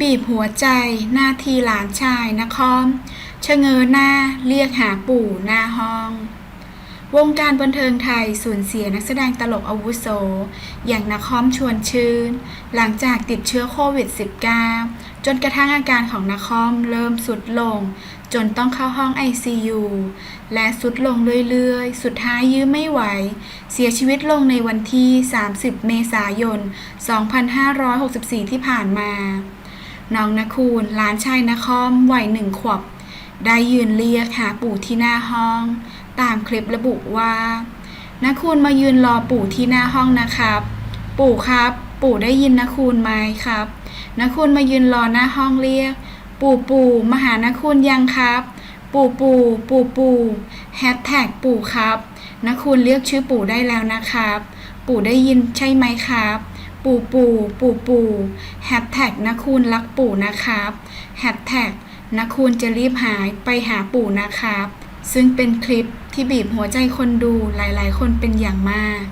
บีบหัวใจหน้าทีหลานชายนครชะเง้อหน้าเรียกหาปู่หน้าห้อง วงการบันเทิงไทยสูญเสียนักแสดงตลกอาวุโส อย่างนครชวนชื่น หลังจากติดเชื้อโควิด -19 จนกระทั่งอาการของนครเริ่มสุดลง จนต้องเข้าห้อง ICU และสุดลงเรื่อยๆ สุดท้ายยื้อไม่ไหว เสียชีวิตลงในวันที่ 30 เมษายน 2564 ที่ผ่านมา น้องนคูลหลานชายนครวัยหนึ่งขวบ ได้ยืนเรียกหาปู่ที่หน้าห้อง ตามคลิประบุว่านคูลมายืนรอปู่ที่หน้าห้องนะครับ ปู่ครับ ปู่ได้ยินนคูลไหมครับนคูลมายืนรอหน้าห้องเรียก ปู่ปู่มาหานคูลยังครับ ปู่ปู่ปู่ปู่แฮชแท็กปู่ครับนคูลเรียกชื่อปู่ได้แล้วนะครับ ปู่ได้ยินใช่ไหมครับ ปู่ปู่ปู่ปู่แฮชแท็กนคูลรักปู่นะครับแฮชแท็กนคูลจะรีบหายไปหาปู่นะครับ ซึ่งเป็นคลิปที่บีบหัวใจคนดูหลายๆ คนเป็นอย่างมาก